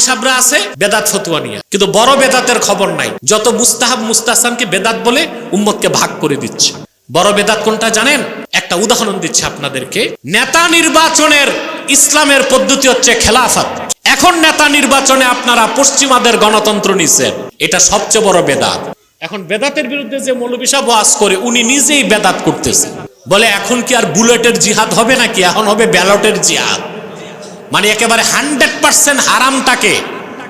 সাবরা আছে, বেদাত ফতুয়া নিয়ে। কিন্তু বড় বেদাতের খবর নাই। যত মুস্তাহাব মুস্তাহসানকে বেদাত বলে উম্মতকে ভাগ করে দিচ্ছে। বড় বেদাত কোনটা জানেন? একটা উদাহরণ দিচ্ছে আপনাদেরকে। নেতা নির্বাচনের ইসলামের পদ্ধতি হচ্ছে খেলাফত। এখন নেতা নির্বাচনে আপনারা পশ্চিমাদের গণতন্ত্র নিছেন। এটা সবচেয়ে বড় বেদাত। এখন বেদাতের বিরুদ্ধে যে মৌলবী সাহেব ওয়াজ করে, উনি নিজেই বেদাত করতেছে। বলে এখন কি আর বুলেটের জিহাদ হবে নাকি? এখন হবে ব্যালটের জিহাদ। মানে একেবারে হান্ড্রেড পার্সেন্ট হারামটাকে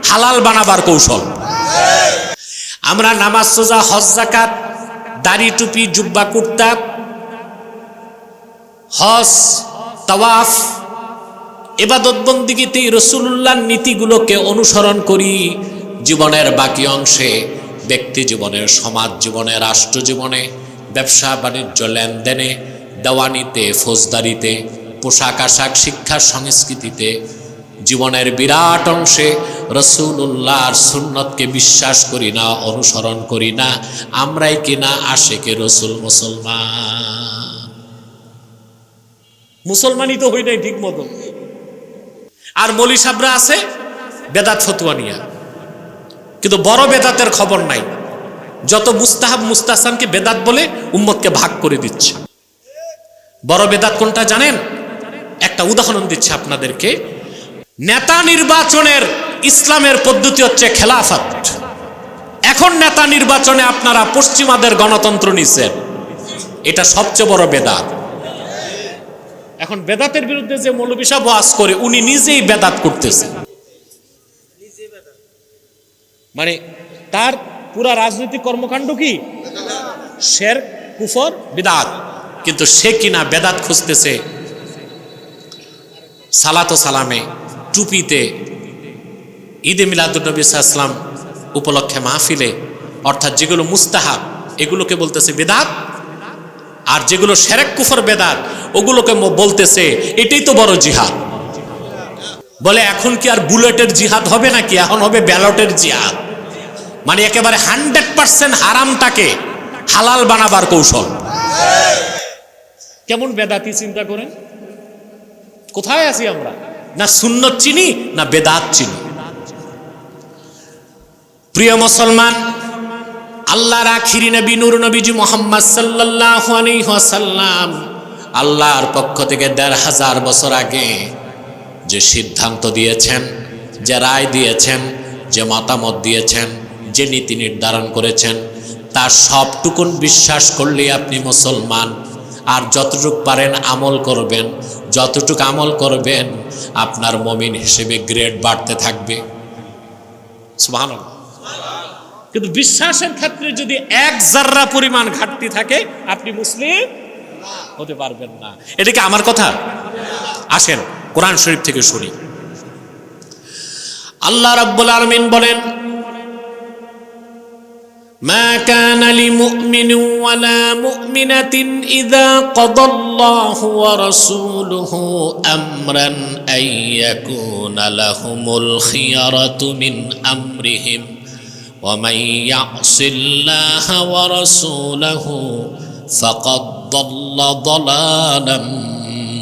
হালাল বানাবার কৌশল। আমরা নামাজ সোজা হজ জাকাত দাড়ি, টুপি, জুব্বা, কুর্তা, হজ, তাওয়াফ, এবাদত বন্দিগিতে রসুল্লাহ নীতিগুলোকে অনুসরণ করি, জীবনের বাকি অংশে, ব্যক্তি জীবনের, সমাজ জীবনে, রাষ্ট্র জীবনে, ব্যবসা, বাণিজ্য, লেনদেনে, দেওয়ানিতে, ফৌজদারিতে পোশাক আশাক শিক্ষা সংস্কৃতিতে জীবনের বিরাট অংশে রসুল্লাহর সুন্নতকে বিশ্বাস করি না, অনুসরণ করি না। আমরাই কিনা আশেকে রসুল মুসলমান। মুসলমানই তো হই নাই ঠিক মতো আর মলি সাবরা আছে, বেদাত ফতুয়া নিয়া। কিন্তু বড় বেদাতের খবর নাই। যত মুস্তাহাব মুস্তাহসানকে বেদাত বলে উম্মতকে ভাগ করে দিচ্ছে। বড় বেদাত কোনটা জানেন? একটা উদাহরণ দিচ্ছে আপনাদেরকে। নেতা নির্বাচনের ইসলামের পদ্ধতি হচ্ছে খেলাফত। এখন নেতা নির্বাচনে আপনারা পশ্চিমাদের গণতন্ত্র নিছেন। এটা সবচেয়ে বড় বেদাত। এখন বেদাতের বিরুদ্ধে যে মৌলবী সাহেব করে, উনি নিজেই বেদাত করতেছে। মানে তার পুরা রাজনৈতিক কর্মকাণ্ড কি? শের, কুফর, বেদাত। কিন্তু সে কিনা বেদাত খুঁজতেছে সালাতো সালামে টুপিতে ঈদে মিলাদুলনবী ইসলাম উপলক্ষে মাহফিলে, অর্থাৎ যেগুলো মুস্তাহাব, এগুলোকে বলতেছে বেদাত, আর যেগুলো সেরেক কুফর বেদাত, ওগুলোকে বলতেছে এটাই তো বড় জিহাদ। বলে, এখন কি আর বুলেটের জিহাদ হবে নাকি? এখন হবে ব্যালটের জিহাদ। মানে একেবারে হান্ড্রেড পার্সেন্ট হারামটাকে হালাল বানাবার কৌশল। কেমন বেদাতি চিন্তা করেন? কোথায় আছি আমরা? না সুন্নত চিনি, না বেদাত চিনি। প্রিয় মুসলমান, আল্লাহর আখিরি নবী, নূর নবীজি মোহাম্মদ আলাইহি আল্লাহর পক্ষ থেকে দেড় হাজার বছর আগে যে সিদ্ধান্ত দিয়েছেন, যে রায় দিয়েছেন, যে মতামত দিয়েছেন, যে নীতি নির্ধারণ করেছেন, তার সবটুকুন বিশ্বাস করলেই আপনি মুসলমান। আর যতটুক পারেন আমল করবেন যতটুক আমল করবেন, আপনার মমিন হিসেবে গ্রেড বাড়তে থাকবে। কিন্তু বিশ্বাসের ক্ষেত্রে যদি এক জাররা পরিমাণ ঘাটতি থাকে, আপনি মুসলিম হতে পারবেন না। এটা কি আমার কথা? আসেন, কোরআন শরীফ থেকে শুনি। আল্লাহ রাব্বুল আলামিন বলেন ما كان لمؤمن ولا مؤمنة إذا قضى الله ورسوله أمرا أن يكون لهم الخيرة من أمرهم ومن يعص الله ورسوله فقد ضل ضلالا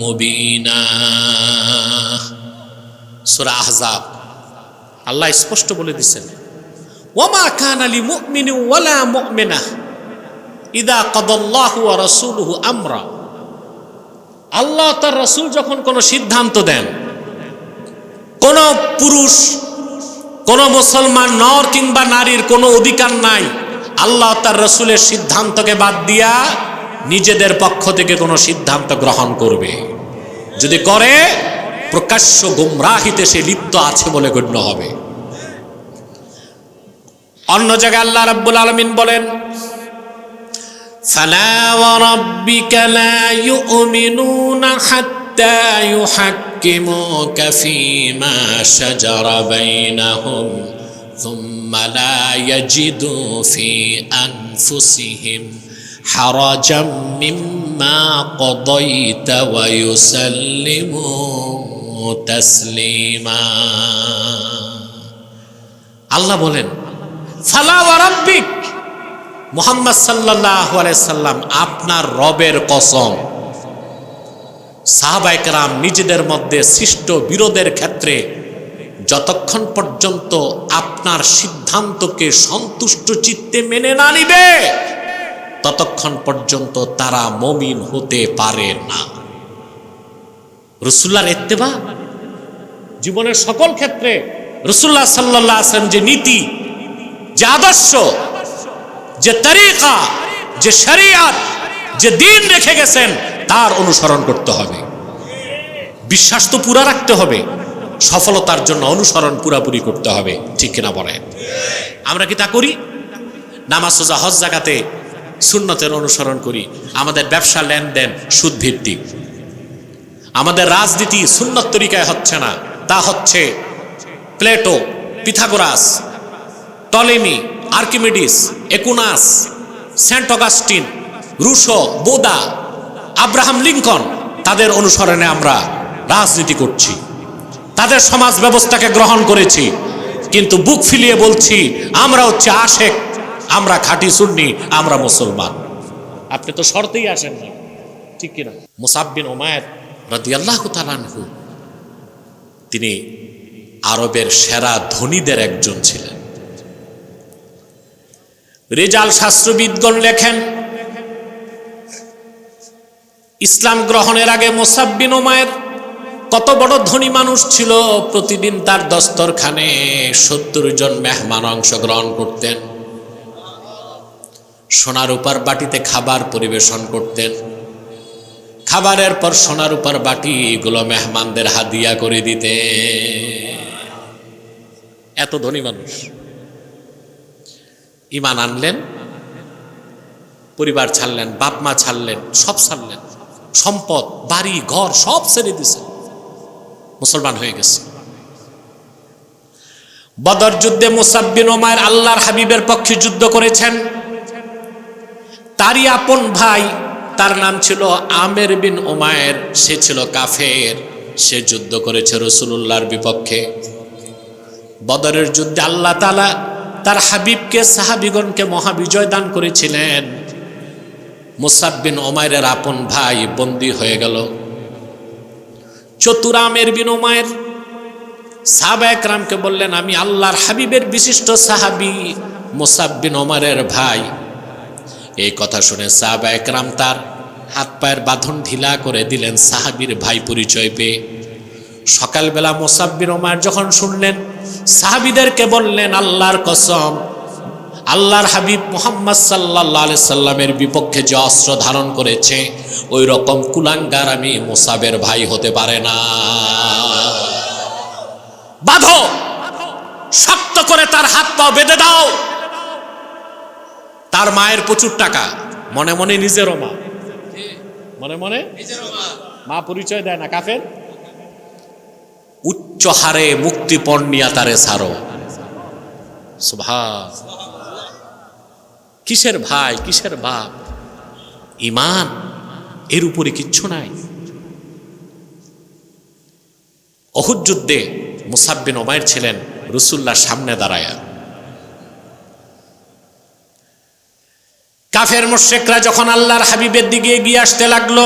مبينا সূরা আহজাব আল্লাহ স্পষ্ট বলে দিচ্ছেন ওয়ামা কান আলী মুমিনি ওয়ালা মুমিনা ইদা কদাল্লাহু রাসূলুহু আমরা আল্লাহ তার রাসূল যখন কোনো সিদ্ধান্ত দেন, কোন পুরুষ, কোন মুসলমান, নর কিংবা নারীর কোনো অধিকার নাই, আল্লাহ তার রসুলের সিদ্ধান্তকে বাদ দিয়া নিজেদের পক্ষ থেকে কোনো সিদ্ধান্ত গ্রহণ করবে। যদি করে, প্রকাশ্য গুমরাহিতে সে লিপ্ত আছে বলে গণ্য হবে। অন্য জায়গায় আল্লাহ রাব্বুল আলামিন বলেন فلا وربك لا يؤمنون حتى يحكموك فيما شجر بينهم ثم لا يجدوا في أنفسهم حرجا مما قضيت ويسلموا تسليما আল্লাহ বলেন ফালা ওয়ারাব্বিক মুহাম্মদ আলাইহি সাল্লাম আপনার রবের কসম। সাহাবাইকরাম নিজেদের মধ্যে সৃষ্ট বিরোধের ক্ষেত্রে যতক্ষণ পর্যন্ত আপনার সিদ্ধান্তকে সন্তুষ্ট চিত্তে মেনে না নিবে, ততক্ষণ পর্যন্ত তারা মমিন হতে পারে না। রসুল্লার এত্তেবা জীবনের সকল ক্ষেত্রে রসুল্লাহ সাল্লাহ আসলাম যে নীতি যে আদর্শ, যে তরিকা, যে শরিয়াত, যে দিন রেখে গেছেন, তার অনুসরণ করতে হবে। বিশ্বাস তো পুরা রাখতে হবে, সফলতার জন্য অনুসরণ পুরাপুরি করতে হবে, ঠিক কিনা বলেন? আমরা কি তা করি? নামাজ সোজা হজ জাগাতে সুন্নতের অনুসরণ করি। আমাদের ব্যবসা লেনদেন সুদ ভিত্তিক আমাদের রাজনীতি সুন্নত তরিকায় হচ্ছে না, তা হচ্ছে Plato, Pythagoras. Ptolemy, Archimedes, Aquinas, Saint Augustine, Rousseau, Bodin, Abraham Lincoln, তাদের অনুসরণে আমরা রাজনীতি করছি। তাদের সমাজ ব্যবস্থাকে গ্রহণ করেছি, কিন্তু বুক ফিলিয়ে বলছি, আমরা হচ্ছে আশেক, আমরা খাঁটি সুন্নি, আমরা মুসলমান। আপনি তো শর্তেই আসেন না ঠিক কিনা? মুসাব্বিন ওমায়ের রাদিয়াল্লাহু তাআলাহু তিনি আরবের সেরা ধনীদের একজন ছিলেন। রেজাল শাস্ত্রবিদগণ লেখেন, ইসলাম গ্রহণের আগে মোসাব্বিন ওমায়ের কত বড় ধনী মানুষ ছিল, প্রতিদিন তার দস্তরখানে সত্তর জন মেহমান অংশগ্রহণ করতেন। সোনার উপার বাটিতে খাবার পরিবেশন করতেন। খাবারের পর সোনার উপর বাটি এগুলো মেহমানদের হাদিয়া করে দিতে এত ধনী মানুষ। ইমান আনলেন, পরিবার ছাড়লেন, বাপ মা ছাড়লেন, সব ছাড়লেন। সম্পদ, বাড়ি, ঘর, সব ছেড়ে দিছে মুসলমান হয়ে গেছে। বদর যুদ্ধে মুসাব্বিন ওমায়ের আল্লাহর হাবিবের পক্ষে যুদ্ধ করেছেন। তারই আপন ভাই, তার নাম ছিল আমের বিন ওমায়ের, সে ছিল কাফের, সে যুদ্ধ করেছে রসুল্লাহর বিপক্ষে। বদরের যুদ্ধে আল্লাহ তালা তার হাবিবকে, সাহাবিগণকে মহাবিজয় দান করেছিলেন। মুসাব্বিন ওমায়ের আপন ভাই বন্দী হয়ে গেল। চতুরামের বিন ওমায়ের সাহাবা একরামকে বললেন, আমি আল্লাহর হাবিবের বিশিষ্ট সাহাবি মুসাব্বিন ওমারের ভাই। এই কথা শুনে সাহাবা একরাম তার হাত পায়ের বাঁধন ঢিলা করে দিলেন, সাহাবির ভাই পরিচয় পেয়ে। সকালবেলা মোসাব্বির ওমার যখন শুনলেন সাহাবিদেরকে বললেন আল্লাহর কসম আল্লাহর হাবিব মোহাম্মদ সাল্লাহ আলি সাল্লামের বিপক্ষে যে অস্ত্র ধারণ করেছে ওই রকম কুলাঙ্গার আমি মোসাবের ভাই হতে পারে না। বাঁধো শক্ত করে তার হাত পাও বেঁধে দাও। তার মায়ের প্রচুর টাকা মনে মনে নিজেরও মা মনে মনে? মা পরিচয় দেয় না কাফের? উচ্চ হারে মুক্তিপণ নিয়া তারে সারো কিসের ভাই, কিসের বাপ? ইমান, এর উপরে কিচ্ছু নাই। অহুদ যুদ্ধে মুসাব্বিন ওমায়ের ছিলেন রসুল্লাহ সামনে দাঁড়ায়া। কাফের মোশেকরা যখন আল্লাহর হাবিবের দিকে এগিয়ে আসতে লাগল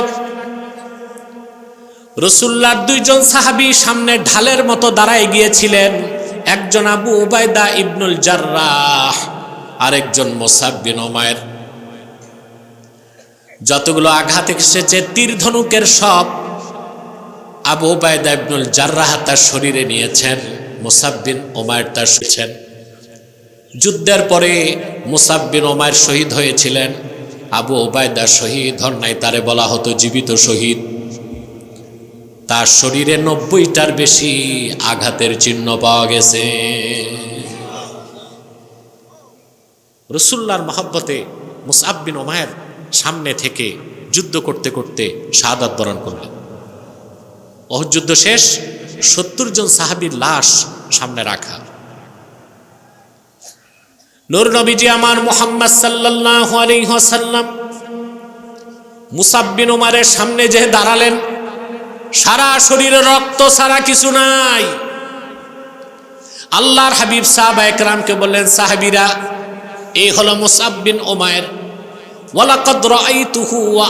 রসুল্লার দুইজন সাহাবি সামনে ঢালের মতো দাঁড়ায় গিয়েছিলেন। একজন আবু উবায়দা ইবনুল জার্রাহ, আরেকজন মোসাব্বিন ওমায়ের যতগুলো আঘাত এসেছে, তীর ধনুকের সব আবু উবায়দা ইবনুল জার্রাহ তার শরীরে নিয়েছেন মোসাব্বিন ওমায়ের তার শুয়েছেন যুদ্ধের পরে মুসাব্বিন ওমায়ের শহীদ হয়েছিলেন। আবু ওবায়দা শহীদ হন নাই, তারে বলা হতো জীবিত শহীদ। তার শরীরে নব্বইটার বেশি আঘাতের চিহ্ন পাওয়া গেছে। রসুল্লার মহব্বতে মুসাব্বিন ওমায়ের সামনে থেকে যুদ্ধ করতে করতে শাহাদাত বরণ করলেন। অহযুদ্ধ শেষ, সত্তর জন সাহাবির লাশ সামনে রাখা। নূর নবীজি আমার মোহাম্মদ সাল্লাল্লাহু আলাইহি ওয়াসাল্লাম মুসাব্বিন উমারের সামনে যে দাঁড়ালেন সারা শরীরে রক্ত সারা কিছু নাই। আল্লাহর হাবিব সাহাবা একরামকে বললেন, সাহাবিরা এই হলো মুসাব্বিন ওমায়ের ওয়া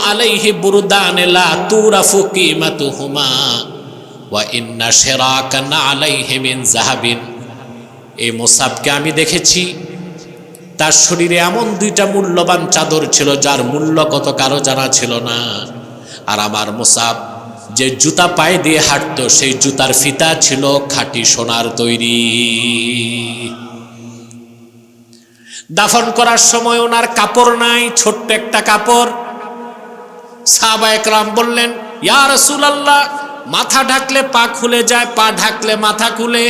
ওয়া এই আমি দেখেছি। তার শরীরে এমন দুইটা মূল্যবান চাদর ছিল, যার মূল্য কত কারও জানা ছিল না। আর আমার মোসাব যে জুতা পায়ে দিয়ে হাঁটতো, সেই জুতার ফিতা ছিল খাঁটি সোনার তৈরি। দাফন করার সময় ওনার কাপড় নাই, ছোট্ট একটা কাপড়। সাহাবা একরাম বললেন, ইয়া রাসূলুল্লাহ, মাথা ঢাকলে পা খুলে যায়, পা ঢাকলে মাথা খুলে।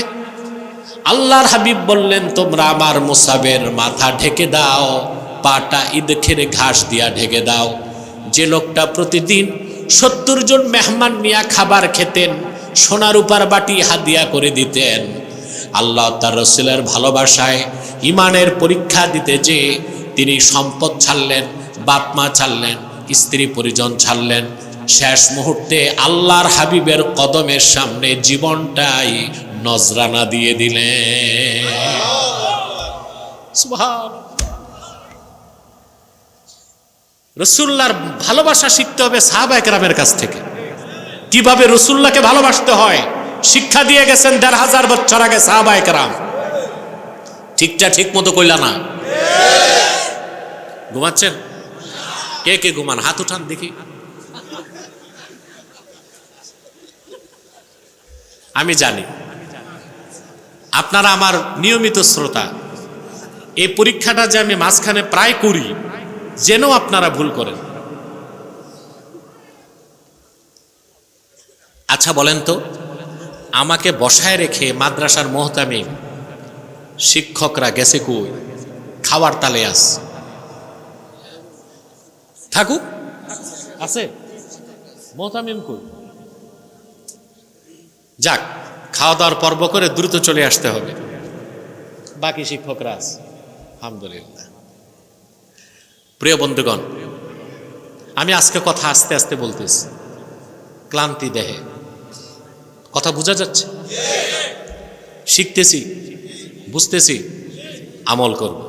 আল্লাহর হাবিব বললেন, তোমরা আমার মুসাবের মাথা ঢেকে দাও, পাটা ঈদ খেরে ঘাস দিয়া ঢেকে দাও। যে লোকটা প্রতিদিন সত্তর জন মেহমান নিয়ে খাবার খেতেন, সোনার উপার বাটি হাদিয়া করে দিতেন। আল্লাহ তার রসুলের ভালোবাসায় ইমানের পরীক্ষা দিতে যে তিনি সম্পদ ছাড়লেন, বাপ মা ছাড়লেন, স্ত্রী পরিজন ছাড়লেন। শেষ মুহূর্তে আল্লাহর হাবিবের কদমের সামনে জীবনটাই নজরানা দিয়ে দিলেন সুবহান। রসুল্লার ভালোবাসা শিখতে হবে সাহাবা একরামের কাছ থেকে। কীভাবে রসুল্লাহকে ভালোবাসতে হয়? শিক্ষা দিয়ে গেছেন দেড় হাজার বছর আগে সাহাবা একরাম। ঠিকটা ঠিক মতো কইলা না? ঘুমাচ্ছেন? কে কে ঘুমান? হাত উঠান দেখি। আমি জানি। আপনারা আমার নিয়মিত শ্রোতা। এই পরীক্ষাটা যে আমি মাঝখানে প্রায় করি যেন আপনারা ভুল করেন। আচ্ছা বলেন তো, আমাকে বসায় রেখে মাদ্রাসার মোহতামি শিক্ষকরা গেছে কই? খাওয়ার তালে আস। থাকুক। আছে। মোহতামিম কই? যাক খাওয়া দাওয়ার পর্ব করে দ্রুত চলে আসতে হবে। বাকি শিক্ষকরা আছে। আলহামদুলিল্লাহ। প্রিয় বন্ধুগণ, আমি আজকে কথা আস্তে আস্তে বলতেছি। ক্লান্তি দেহে। কথা বোঝা যাচ্ছে? শিখতেছি, বুঝতেছি, আমল করব।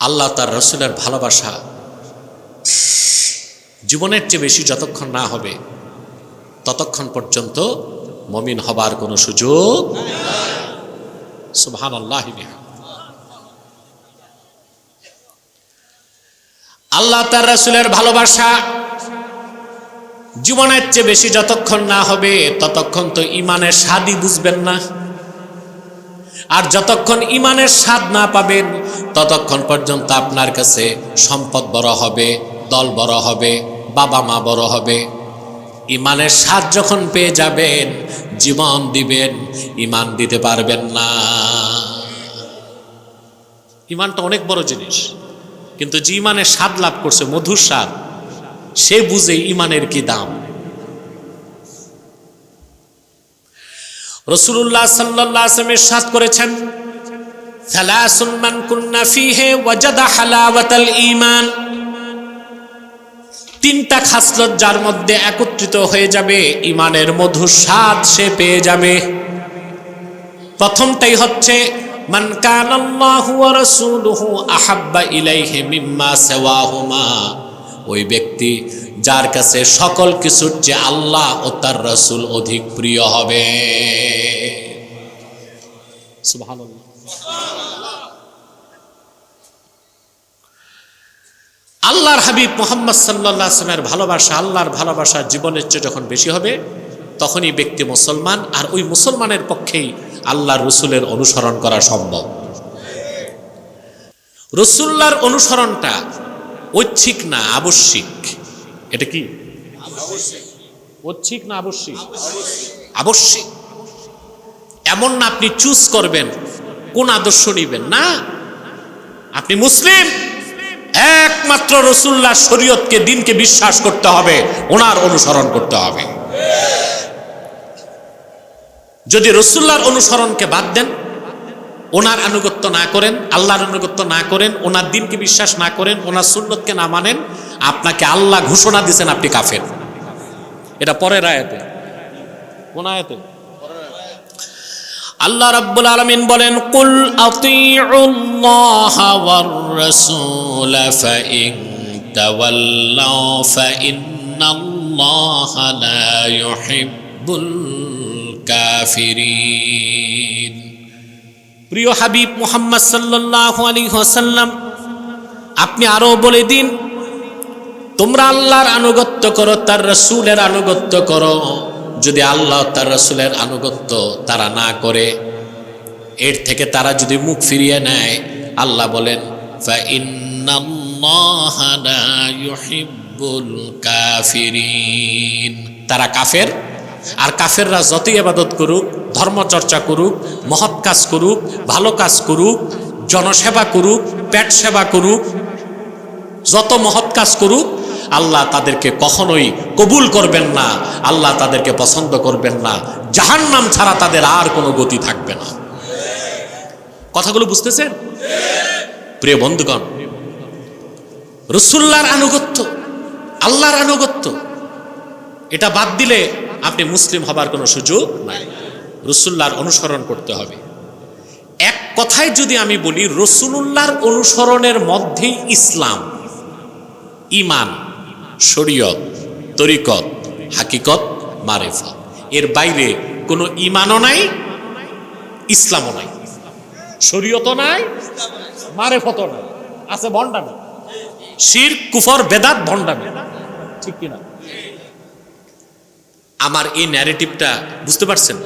আল্লাহ তার রসুলের ভালোবাসা জীবনের চেয়ে বেশি যতক্ষণ না হবে, ততক্ষণ পর্যন্ত মমিন হবার কোনো সুযোগ সুবহান আল্লাহ আল্লাহ তার রসুলের ভালোবাসা জীবনের চেয়ে বেশি যতক্ষণ না হবে, ততক্ষণ তো ইমানের স্বাদই বুঝবেন না। আর যতক্ষণ ইমানের স্বাদ না পাবেন, ততক্ষণ পর্যন্ত আপনার কাছে সম্পদ বড় হবে, দল বড় হবে, বাবা মা বড় হবে। ইমানের স্বাদ যখন পেয়ে যাবেন, জীবন দিবেন ইমান দিতে পারবেন না। ইমানটা অনেক বড় জিনিস। কিন্তু যে ইমানের স্বাদ লাভ করছে, মধুর স্বাদ, সে বুঝে ইমানের কি দাম। রসুল্লাহ সাল্লাহ আসলামের সাথ করেছেন তিনটা খাসলত যার মধ্যে একত্রিত হয়ে যাবে ইমানের মধুর স্বাদ সে পেয়ে যাবে। প্রথমটাই হচ্ছে মান কানাল্লাহু ওয়া রাসূলুহু আহাব্বা ইলাইহি মিম্মা সাওয়াহুমা। ওই ব্যক্তি যার কাছে সকল কিছুর চেয়ে আল্লাহ ও তার রসুল অধিক প্রিয় হবে। আল্লাহর হাবিব মোহাম্মদ সাল্লাহ আসলামের ভালোবাসা, আল্লাহর ভালোবাসা জীবনের চেয়ে যখন বেশি হবে, তখনই ব্যক্তি মুসলমান, আর ওই মুসলমানের পক্ষেই আল্লাহর রসুলের অনুসরণ করা সম্ভব। রসুল্লার অনুসরণটা ঐচ্ছিক না আবশ্যিক? এটা কি? ঐচ্ছিক না আবশ্যিক? আবশ্যিক। এমন না আপনি চুজ করবেন, কোন আদর্শ নিবেন, না। আপনি মুসলিম, একমাত্র রসুল্লাহ শরীয়তকে, দিনকে বিশ্বাস করতে হবে, ওনার অনুসরণ করতে হবে। যদি রসুল্লাহর অনুসরণকে বাদ দেন, ওনার আনুগত্য না করেন, আল্লাহর আনুগত্য না করেন, ওনার দিনকে বিশ্বাস না করেন, ওনার সুন্নতকে না মানেন, আপনাকে আল্লাহ ঘোষণা দিচ্ছেন আপনি কাফের। এটা পরের আয়াতে। কোন আয়াতে? আল্লাহ রাব্বুল আলামিন বলেন, কুল আতিউল্লাহা ওয়ার রাসূল ফাইন তাওয়াল্লাউ, ফাইন্নাল্লাহা লা ইউহিব্বুল কাফিরিন। প্রিয় হাবিব মোহাম্মদ সাল্লাহ আলী হাসাল্লাম আপনি আরও বলে দিন, তোমরা আল্লাহর আনুগত্য করো, তার রসুলের আনুগত্য করো। যদি আল্লাহ তার রসুলের আনুগত্য তারা না করে, এর থেকে তারা যদি মুখ ফিরিয়ে নেয়, আল্লাহ বলেন কাফিরিন। তারা কাফের? আর কাফেররা যতই আবাদত করুক ধর্মচর্চা করুক, মহৎ কাজ করুক, ভালো কাজ করুক, জনসেবা করুক, পেট সেবা করুক, যত মহৎ কাজ করুক, আল্লাহ তাদেরকে কখনোই কবুল করবেন না, আল্লাহ তাদেরকে পছন্দ করবেন না জাহান নাম ছাড়া তাদের আর কোনো গতি থাকবে না। কথাগুলো বুঝতেছেন? প্রিয় বন্ধুগণ রসুল্লার আনুগত্য, আল্লাহর আনুগত্য, এটা বাদ দিলে আপনি মুসলিম হবার কোনো সুযোগ নাই। রসুল্লাহর অনুসরণ করতে হবে। এক কথায় যদি আমি বলি, রসুল্লাহর অনুসরণের মধ্যেই ইসলাম ইমান শরীয়ত, তরিকত, হাকিকত, মারেফত। এর বাইরে কোনো ইমানও নাই, ইসলামও নাই। শরীয়তও নাই, মারেফতও নাই। আছে ভণ্ডামি শির, কুফর, বেদাত ভণ্ডামি ঠিক কিনা? আমার এই ন্যারেটিভটা বুঝতে পারছেন?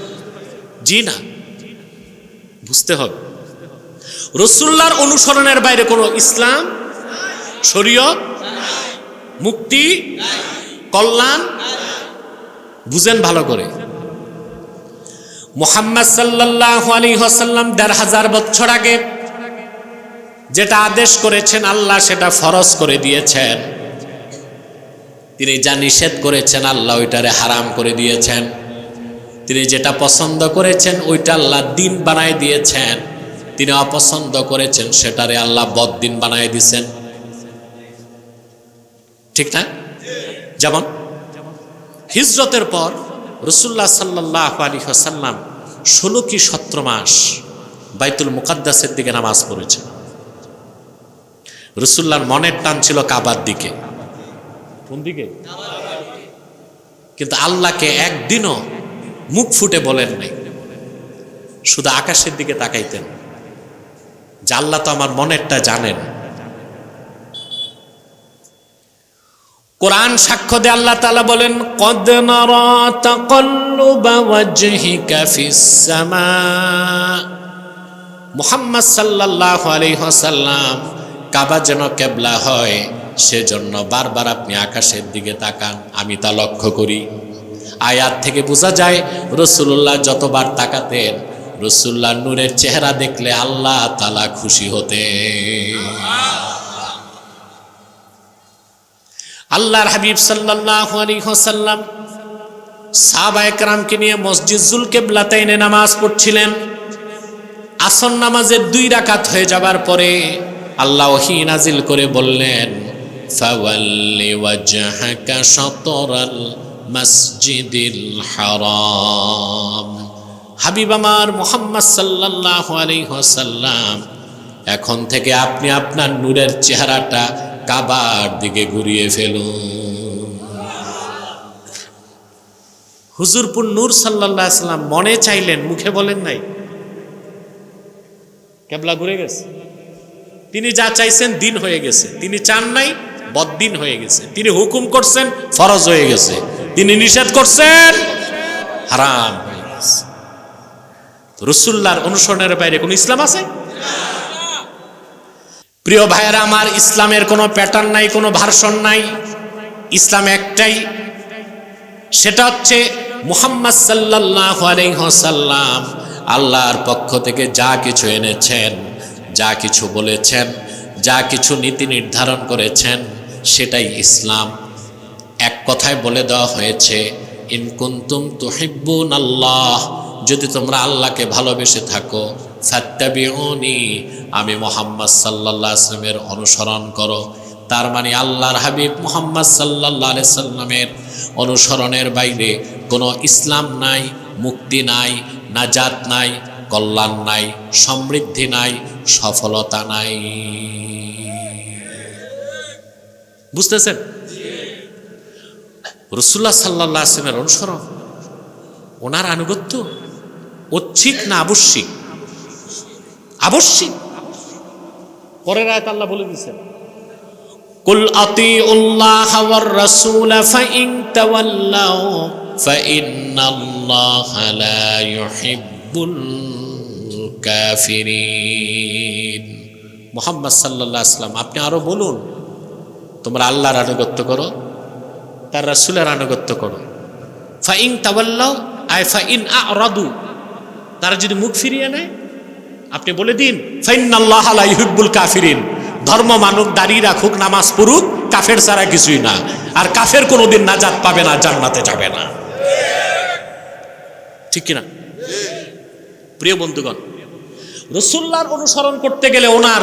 জি না। বুঝতে হবে। রসুল্লার অনুসরণের বাইরে কোনো ইসলাম, শরীয়ত, মুক্তি, কল্যাণ, বুঝেন ভালো করে। মোহাম্মদ সাল্লাহ আলী হাসাল্লাম দেড় হাজার বছর আগে যেটা আদেশ করেছেন, আল্লাহ সেটা ফরজ করে দিয়েছেন। তিনি যা নিষেধ করেছেন আল্লাহ ওইটারে হারাম করে দিয়েছেন। তিনি যেটা পছন্দ করেছেন ওইটা আল্লাহ দিন বানায় দিয়েছেন। তিনি অপছন্দ করেছেন সেটারে আল্লাহ বদিন বানায় দিয়েছেন ঠিক না? যেমন হিজরতের পর রসুল্লাহ সাল্লাহ আলী হাসাল্লাম ষোলো কি সতেরো মাস বাইতুল মুকাদ্দাসের দিকে নামাজ পড়েছেন। রসুল্লাহর মনের টান ছিল কাবার দিকে। কোন দিকে? কিন্তু আল্লাহকে একদিনও মুখ ফুটে বলেন নাই। শুধু আকাশের দিকে তাকাইতেন। যে আল্লাহ তো আমার মনেরটা জানেন। কোরআন সাক্ষ্য দিয়ে আল্লাহ তাআলা বলেন, কদ মুহাম্মদ সাল্লাল্লাহু আলাইহি ওয়াসাল্লাম কাবা যেন কেবলা হয় সেজন্য বারবার আপনি আকাশের দিকে তাকান, আমি তা লক্ষ্য করি। আয়াত থেকে বোঝা যায়, রসুল্লাহ যতবার তাকাতেন রসুল্লাহ নূরের চেহারা দেখলে আল্লাহ তালা খুশি হতে আল্লাহর হাবিব সাল্লাল্লাহু আলাইহি একরামকে নিয়ে মসজিদ জুল কেবলাতাইনে নামাজ পড়ছিলেন। আসর নামাজের দুই রাকাত হয়ে যাবার পরে আল্লাহ নাজিল করে বললেন ফাওয়াল্লি ওয়াজহাকা শাতরাল মসজিদিল হারাম হাবিব আমার মুহাম্মদ সাল্লাল্লাহু আলাইহি ওয়াসাল্লাম, এখন থেকে আপনি আপনার নূরের চেহারাটা কাবার দিকে ঘুরিয়ে ফেলুন। হুজুরপুর নূর আলাইহি সাল্লাম মনে চাইলেন, মুখে বলেন নাই? কেবলা ঘুরে গেছে। তিনি যা চাইছেন দিন হয়ে গেছে। তিনি চান নাই? বদিন হয়ে গেছে। তিনি হুকুম করছেন, ফরজ হয়ে গেছে। তিনি নিষেধ করছেন, হারাম হয়ে গেছে। রসুল্লার অনুসরণের বাইরে কোন ইসলাম আছে? প্রিয় ভাইয়েরা, আমার ইসলামের কোনো প্যাটার্ন নাই, কোনো ভার্সন নাই। ইসলাম একটাই। সেটা হচ্ছে মুহাম্মদ সাল্লাহ আল্লাহর পক্ষ থেকে যা কিছু এনেছেন, যা কিছু বলেছেন, যা কিছু নীতি নির্ধারণ করেছেন সেটাই ইসলাম। এক কথায় বলে দেওয়া হয়েছে ইনকুন্তুম তুহিব্বুন আল্লাহ যদি তোমরা আল্লাহকে ভালোবেসে থাকো, ফাত্তাবিউনি আমি মোহাম্মদ সাল্লাল্লাহু আলাইহি সাল্লামের অনুসরণ করো। তার মানে আল্লাহর হাবিব মোহাম্মদ আলাইহি সাল্লামের অনুসরণের বাইরে কোনো ইসলাম নাই, মুক্তি নাই, নাজাত নাই, কল্যাণ নাই, সমৃদ্ধি নাই, সফলতা নাই। বুঝতেছেন? রসুল্লাহ সাল্লাহ আসলামের অনুসরণ, ওনার আনুগত্য ঐচ্ছিক না আবশ্যিক? আবশ্যিক। পরের আয়াত আল্লাহ বলে দিয়েছেন, কুল আতিউল্লাহ ওয়ার রাসূল ফাইন তাওয়াল্লাউ ফাইন্নাল্লাহা লা ইউহিব্বুল কাফিরিন। মুহাম্মদ সাল্লাল্লাহু আলাইহি আপনি আরও বলুন তোমরা আল্লাহর আনুগত্য করো তার রাসূলের আনুগত্য করো। ফাইন তাওয়াল্লাউ আই ফাইন আরাদু। তারা যদি মুখ ফিরিয়ে নেয় আপনি বলে দিন ফাইনাল্লাহ লা ইউহিব্বুল কাফিরিন। ধর্ম মানুক দাঁড়িয়ে রাখুক নামাজ পড়ুক কাফের ছাড়া কিছুই না। আর কাফের কোনোদিন নাজাত পাবে না জান্নাতে যাবে না। ঠিক কিনা? প্রিয় বন্ধুগণ রসুল্লার অনুসরণ করতে গেলে ওনার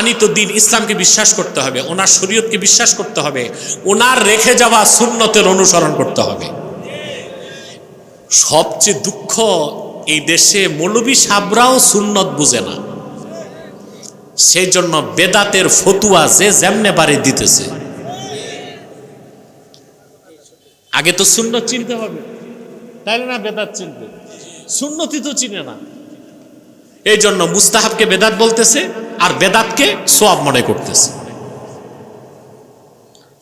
আনিত দিন ইসলামকে বিশ্বাস করতে হবে, ওনার শরীয়তকে বিশ্বাস করতে হবে, ওনার রেখে যাওয়া সুন্নতের অনুসরণ করতে হবে। সবচেয়ে দুঃখ এই দেশে মৌলবী সাবরাও সুন্নত বুঝে না। সেই জন্য বেদাতের ফতুয়া যে যেমনে বাড়ি দিতেছে। আগে তো সুন্নত চিনতে হবে তাই না বেদাত চিনবে। সুন্নতি তো চিনে না। এই জন্য মুস্তাহাবকে বেদাত বলতেছে আর বেদাতকে সোয়াব মনে করতেছে।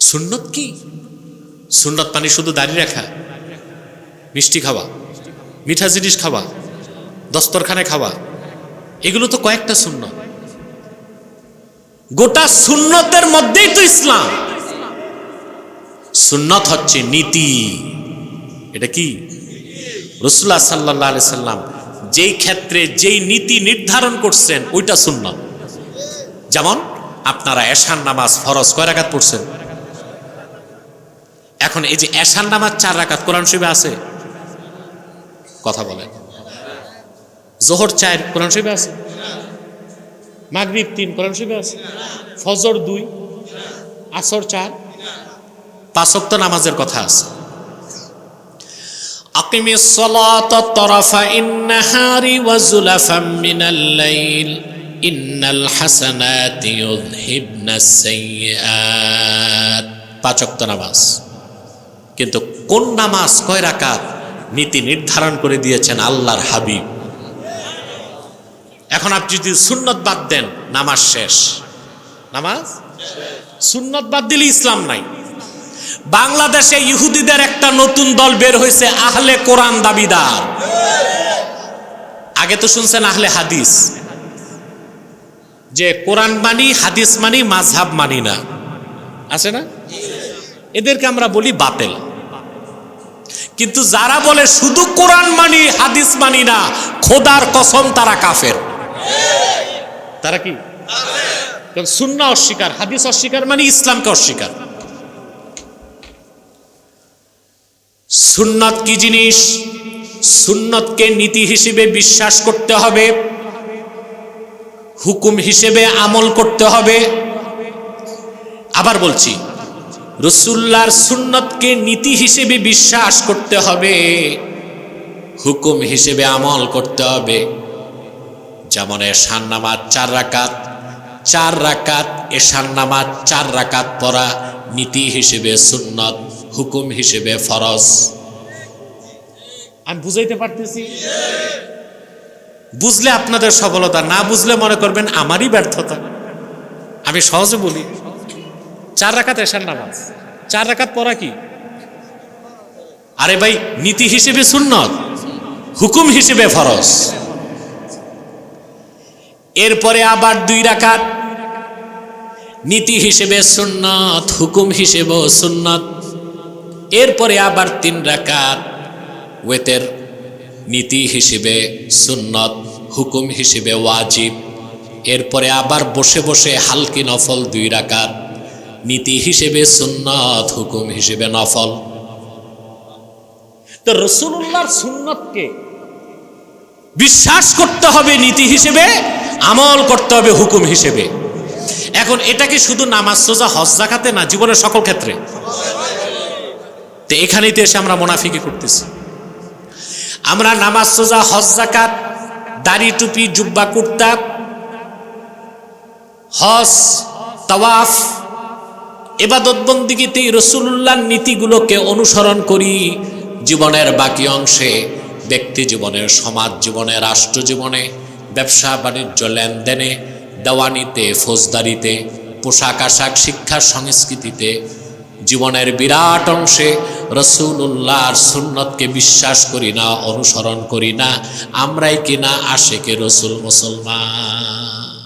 সুন্নত কি? সুন্নত মানে শুধু দাঁড়িয়ে রাখা, মিষ্টি খাওয়া, মিঠা জিনিস খাওয়া দস্তরখানে খাওয়া, এগুলো তো কয়েকটা সুন্নত। গোটা সুন্নতের মধ্যেই তো ইসলাম। সুন্নত হচ্ছে নীতি। এটা কি? রসুল্লাহ সাল্লাহ আলি সাল্লাম যেই ক্ষেত্রে যেই নীতি নির্ধারণ করছেন, ওইটা সুন্নত। যেমন, আপনারা এশান নামাজ ফরজ কয় রাখাত পড়ছেন? এখন এই যে এশান নামাজ চার রাকাত, কোরআন শরীফে আছে? কথা বলেন। জোহর চার, কোরআন শরীফে আছে? মাগরিব তিন, কোরআন শরীফে আছে? ফজর দুই, আসর চার? পাঁচক্ত নামাজের কথা আছে। أقم الصلاة طرفي النهار وزلفا من الليل إن الحسنات يذهبن السيئات পাঁচক্ত নামাজ কিন্তু কোন নামাজ কয় রাকাত নীতি নির্ধারণ করে দিয়েছেন আল্লাহর হাবিব এখন আপনি যদি সুন্নত বাদ দেন নামাজ শেষ নামাজ সুন্নত বাদ দিলে ইসলাম নাই বাংলাদেশে ইহুদিদের একটা নতুন দল বের হয়েছে, আহলে কোরআন দাবিদার। আগে তো শুনছেন আহলে হাদিস। যে কোরআন মানি, হাদিস মানি মাঝহাব মানি না। আছে না? এদেরকে আমরা বলি বাতেল। কিন্তু যারা বলে শুধু কোরআন মানি, হাদিস মানি না, খোদার কসম তারা কাফের। তারা কি? সুন্না অস্বীকার, হাদিস অস্বীকার মানে ইসলামকে অস্বীকার। সুন্নত কি জিনিস? সুন্নতকে নীতি হিসেবে বিশ্বাস করতে হবে। হুকুম হিসেবে আমল করতে হবে। আবার বলছি রসুল্লার সুন্নতকে নীতি হিসেবে বিশ্বাস করতে হবে। হুকুম হিসেবে আমল করতে হবে। যেমন এশান নামাজ চার রাকাত চার রাকাত এশান নামাজ চার রাকাত পড়া নীতি হিসেবে সুন্নত। হুকুম হিসেবে ফরজ। আমি বুঝাইতে পারতেছি? বুঝলে আপনাদের সফলতা না বুঝলে মনে করবেন আমারই ব্যর্থতা। আমি সহজে বলি চার রাকাত এশার নামাজ। চার রাকাত পড়া কি? আরে ভাই নীতি হিসেবে সুন্নত হুকুম হিসেবে ফরজ। এরপরে আবার দুই রাকাত। নীতি হিসেবে সুন্নত হুকুম হিসেবে সুন্নত। এরপরে আবার তিন রাকাত। ওয়েতের নীতি হিসেবে সুন্নত, হুকুম হিসেবে ওয়াজিব। এরপরে আবার বসে বসে হালকি নফল দুই রাকাত। নীতি হিসেবে সুন্নত, হুকুম হিসেবে নফল। তো রসুল্লাহর সুন্নতকে বিশ্বাস করতে হবে নীতি হিসেবে, আমল করতে হবে হুকুম হিসেবে। এখন এটা কি শুধু নামাজ, সোজা, হজ, জাকাতে না, জীবনের সকল ক্ষেত্রে? তো এখানেই তো এসে আমরা মোনাফিকি করতেছি। আমরা নামাজ, সোজা, হজ জাকাত দাড়ি, টুপি, জুব্বা, কুর্তা, হজ, তাওয়াফ এবাদত বন্দিগিতে রসুল্লাহর নীতিগুলোকে অনুসরণ করি, জীবনের বাকি অংশে, ব্যক্তি জীবনে সমাজ জীবনে, রাষ্ট্র জীবনে, ব্যবসা, বাণিজ্য, লেনদেনে, দেওয়ানিতে, ফৌজদারিতে, পোশাক, আশাক, শিক্ষা, সংস্কৃতিতে জীবনের বিরাট অংশে রসুল্লাহর সুন্নতকে বিশ্বাস করি না, অনুসরণ করি না। আমরাই কিনা আশেকে রসুল মুসলমান।